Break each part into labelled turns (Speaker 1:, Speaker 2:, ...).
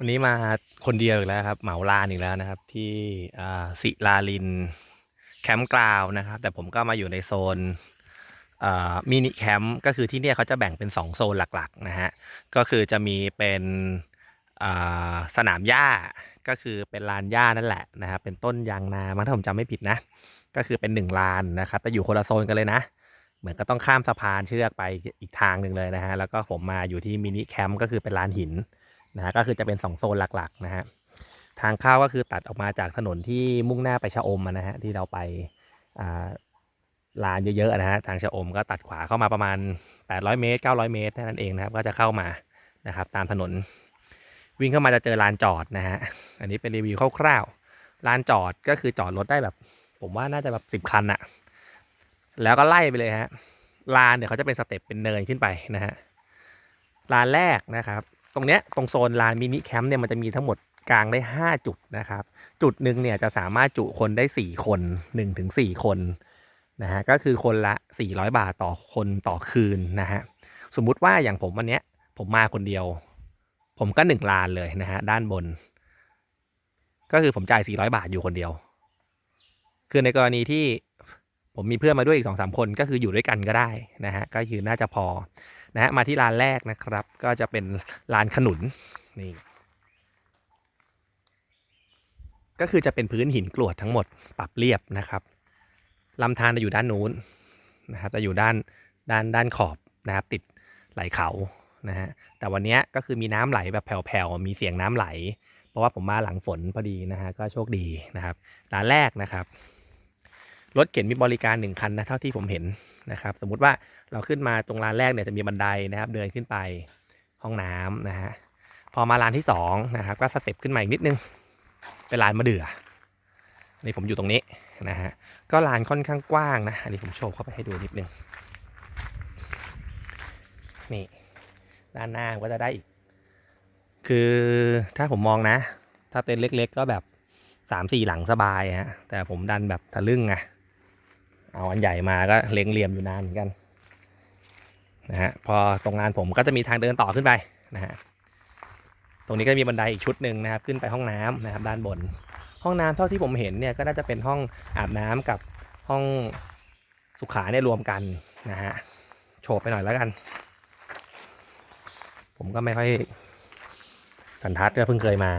Speaker 1: วันนี้มาคนเดียวอีกแล้วครับเหมาลานอีกแล้วนะครับ ที่อ่าศิลาลินแคมป์กราวนะครับ แต่ผมก็มาอยู่ในโซนมินิแคมป์ก็คือที่เนี่ยเขาจะแบ่งเป็น 2 โซนหลักๆนะฮะก็คือจะมีเป็นสนามหญ้าก็คือเป็นลานหญ้านั่นแหละนะครับเป็นต้นยางนามั้งถ้าผมจำไม่ผิดนะ ก็คือเป็นหนึ่งลานนะครับแต่อยู่คนละโซนกันเลยนะ เหมือนก็ต้องข้ามสะพานเชือกไปอีกทางหนึ่งเลยนะฮะแล้วก็ผมมาอยู่ที่มินิแคมป์ก็คือเป็นลานหิน นะฮะก็คือจะเป็น 2 โซนหลักๆนะฮะทางเข้าก็คือตัดออกมาจากถนนที่มุ่งหน้าไปชะอมนะฮะที่เราไปลานเยอะๆนะฮะทางชะอมก็ตัดขวาเข้ามาประมาณ 800 เมตร 900 เมตรนั่นเองนะครับก็จะเข้ามานะครับตามถนนวิ่งเข้ามาจะเจอลานจอดนะฮะอันนี้เป็นรีวิวคร่าวๆลานจอดก็คือจอดรถได้แบบ ผมว่าน่าจะแบบ 10 คันอะแล้วก็ไล่ไปเลยฮะลานเนี่ยวเขาจะเป็นสเต็ปเป็นเนินขึ้นไปนะฮะลานแรกนะครับ ตรงเนี้ยตรงโซนลานมินิแคมป์เนี่ยมันจะมีทั้งหมดกลางได้ 5 จุดนะครับ จุดหนึ่งเนี่ยจะสามารถจุคนได้ 4 คน1ถึง4คนนะฮะก็คือคนละ 400 บาทต่อคนต่อคืนนะฮะสมมุติว่าอย่างผมวันเนี้ยผมมาคนเดียว ผมก็ 1 ลานเลยนะฮะด้านบน ก็คือผมจ่าย 400 บาทอยู่คนเดียว คือในกรณีที่ผมมีเพื่อนมาด้วยอีกสองสามคนก็คืออยู่ด้วยกันก็ได้นะฮะก็คือน่าจะพอ นะฮะมาที่ลานแรกนะครับ ก็จะเป็นลานขนุนนี่ก็คือจะเป็นพื้นหินกรวดทั้งหมดปรับเรียบนะครับลำธารจะอยู่ด้านนู้นนะครับจะอยู่ด้านด้านด้านขอบนะครับติดไหลเขานะฮะแต่วันนี้ก็คือมีน้ำไหลแบบแผ่วๆมีเสียงน้ำไหล เพราะว่าผมมาหลังฝนพอดีนะฮะก็โชคดีนะครับลานแรกนะครับ รถเข็นมีบริการหนึ่งคันนะเท่าที่ผมเห็นนะครับ สมมุติว่าเราขึ้นมาตรงลานแรกเนี่ยจะมีบันไดนะครับ เดินขึ้นไปห้องน้ำนะฮะพอมาลานที่สองนะครับก็สเต็ปขึ้นมาอีกนิดนึงเป็นลานมะเดื่อนนี้ผมอยู่ตรงนี้นะฮะก็ลานค่อนข้างกว้างนะอันนี้ผมโชว์เข้าไปให้ดูนิดนึงนี่ด้านหน้าก็จะได้อีก คือถ้าผมมองนะ ถ้าเต็นท์เล็ก ๆ ก็แบบสามสี่หลังสบายฮะแต่ผมดันแบบทะลึ่งไง เอาอันใหญ่มาก็เล็งเหลี่ยมอยู่นานเหมือนกันนะฮะพอตรงงานผมก็จะมีทางเดินต่อขึ้นไปนะฮะตรงนี้ก็มีบันไดอีกชุดหนึ่งนะครับขึ้นไปห้องน้ำนะครับด้านบน ห้องน้ำเท่าที่ผมเห็นเนี่ยก็น่าจะเป็นห้องอาบน้ำกับห้องสุขาเนี่ยรวมกันนะฮะโฉบไปหน่อยแล้วกัน ผมก็ไม่ค่อยสันทัดก็เพิ่งเคยมา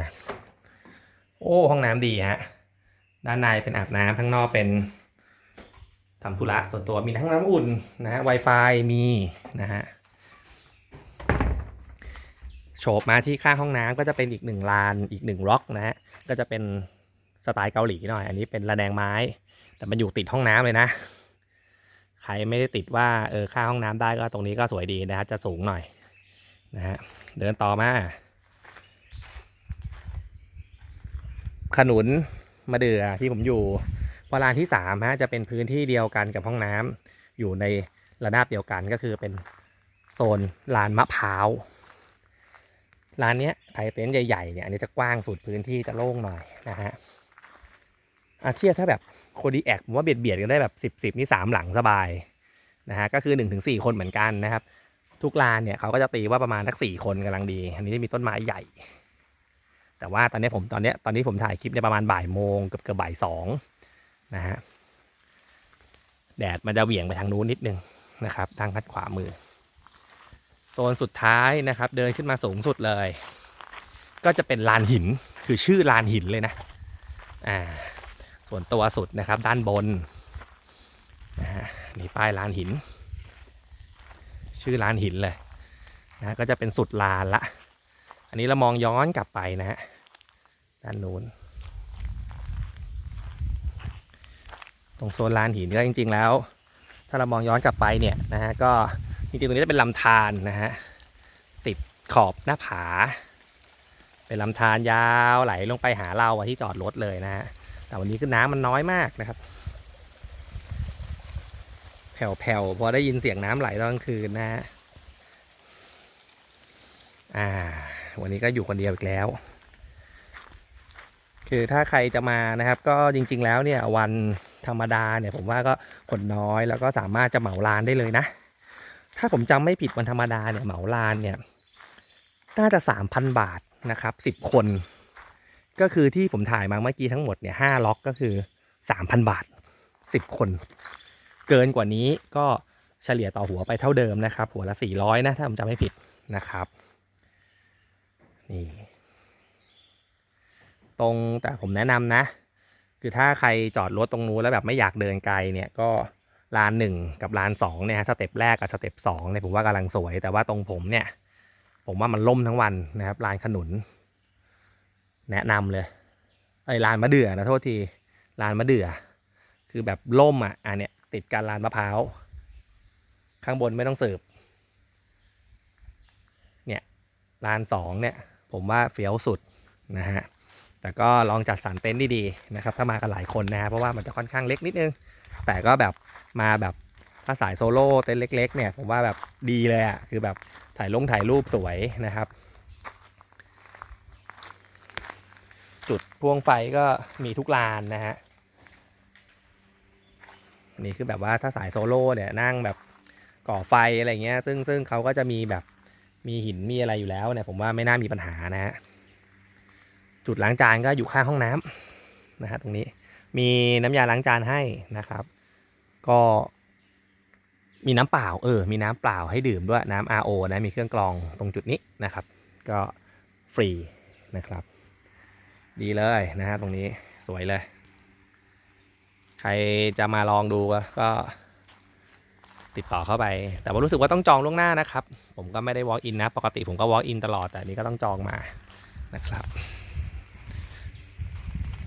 Speaker 1: โอ้ห้องน้ำดีฮะด้านในเป็นอาบน้ำข้างนอกเป็น ทำธุระส่วนตัวมีทั้งน้ำอุ่นนะฮะ Wi-Fi มีนะฮะโฉบมาที่ข้างห้องน้ำก็จะเป็นอีกหนึ่งลานอีกหนึ่งล็อกนะฮะก็จะเป็นสไตล์เกาหลีหน่อย อันนี้เป็นระแนงไม้ แต่มันอยู่ติดห้องน้ำเลยนะ ใครไม่ได้ติดว่าเออค่าห้องน้ำได้ก็ตรงนี้ก็สวยดีนะฮะจะสูงหน่อยนะฮะเดินต่อมาขนุนมะเดื่อที่ผมอยู่ พอลานที่สามฮะจะเป็นพื้นที่เดียวกันกับห้องน้ำอยู่ในระนาบเดียวกันก็คือเป็นโซนลานมะพร้าวลานนี้ยใครเต็นท์ใหญ่ๆเนี่ยอันนี้จะกว้างสุดพื้นที่จะโล่งหน่อยนะฮะอาเทียบถ้าแบบโคดีแอคผมว่าเบียดเบียดกันได้แบบสิบสิบนี่สามหลังสบายนะฮะก็คือหนึ่งถึงสี่คนเหมือนกันนะครับ ทุกลานเนี่ยเขาก็จะตีว่าประมาณทักสี่คนกำลังดี อันนี้จะมีต้นไม้ใหญ่ แต่ว่าตอนนี้ผมตอนนี้ตอนนี้ผมถ่ายคลิปในประมาณบ่ายโมงเกือบเกือบบ่ายสอง นะฮะแดดมันจะเหวี่ยงไปทางนู้นนิดนึงนะครับ ทางพัดขวามือ โซนสุดท้ายนะครับ เดินขึ้นมาสูงสุดเลย ก็จะเป็นลานหินคือชื่อลานหินเลยนะอ่าส่วนตัวสุดนะครับด้านบนนะฮะมีป้ายลานหิน ชื่อลานหินเลยนะก็จะเป็นสุดลานละ อันนี้เรามองย้อนกลับไปนะฮะด้านนู้น ตรงโซนลานหินก็จริง ๆ แล้ว ถ้าเรามองย้อนกลับไปเนี่ยนะฮะก็จริงๆตรงนี้จะเป็นลำธารนะฮะติดขอบหน้าผา เป็นลำธารยาวไหลลงไปหาเราที่จอดรถเลยนะฮะแต่วันนี้คือน้ำมันน้อยมากนะครับ แผ่วๆพอได้ยินเสียงน้ำไหลตอนกลางคืนนะฮะอ่า วันนี้ก็อยู่คนเดียวอีกแล้ว คือถ้าใครจะมานะครับ ก็จริง ๆ แล้วเนี่ยวัน ธรรมดาเนี่ยผมว่าก็คนน้อยแล้วก็สามารถจะเหมาลานได้เลยนะ ถ้าผมจำไม่ผิดวันธรรมดาเนี่ยเหมาลานเนี่ยน่าจะสามพันบาทนะครับสิบคน ก็คือที่ผมถ่ายมาเมื่อกี้ทั้งหมดเนี่ยห้าล็อกก็คือสามพันบาทสิบคน เกินกว่านี้ก็เฉลี่ยต่อหัวไปเท่าเดิมนะครับ หัวละสี่ร้อยนะ ถ้าผมจำไม่ผิดนะครับนี่ตรงแต่ผมแนะนำนะ คือถ้าใครจอดรถตรงนู้นแล้วแบบไม่อยากเดินไกลเนี่ยก็ลานหนึ่งกับลานสองเนี่ยฮะสเต็ปแรกกับสเต็ปสองเนี่ยผมว่ากำลังสวย แต่ว่าตรงผมเนี่ย ผมว่ามันล่มทั้งวันนะครับลานขนุน แนะนำเลยไอ้ลานมะเดื่อนะโทษทีลานมะเดื่อ คือแบบล่มอะอันเนี้ยติดกันลานมะพร้าวข้างบนไม่ต้องสืบเนี่ยลานสองเนี่ย ผมว่าเฟี้ยวสุดนะฮะ แต่ก็ลองจัดสรรเต็นท์ดีๆนะครับถ้ามากันหลายคนนะฮะเพราะว่ามันจะค่อนข้างเล็กนิดนึง แต่ก็แบบมาแบบถ้าสายโซโล่เต็นท์เล็ก ๆ เนี่ยผมว่าแบบดีเลยอะ่ะคือแบบถ่ายลงถ่ายรูปสวยนะครับ จุดพวงไฟก็มีทุกลานนะฮะนี่คือแบบว่าถ้าสายโซโล่เนี่ยนั่งแบบก่อไฟอะไรเงี้ยซึ่งซึ่งเขาก็จะมีแบบมีหินมีอะไรอยู่แล้วเนี่ยผมว่าไม่น่ามีปัญหานะฮะ จุดล้างจานก็อยู่ข้างห้องน้ำนะฮะตรงนี้มีน้ำยาล้างจานให้นะครับ ก็มีน้ำเปล่าเออ มีน้ำเปล่าให้ดื่มด้วยน้ำ RO นะมีเครื่องกรองตรงจุดนี้นะครับ ก็ฟรีนะครับ ดีเลยนะฮะตรงนี้สวยเลย ใครจะมาลองดูก็ติดต่อเข้าไป แต่ว่ารู้สึกว่าต้องจองล่วงหน้านะครับ ผมก็ไม่ได้ walk in นะ ปกติผมก็ walk in ตลอด แต่นนี้ก็ต้องจองมานะครับ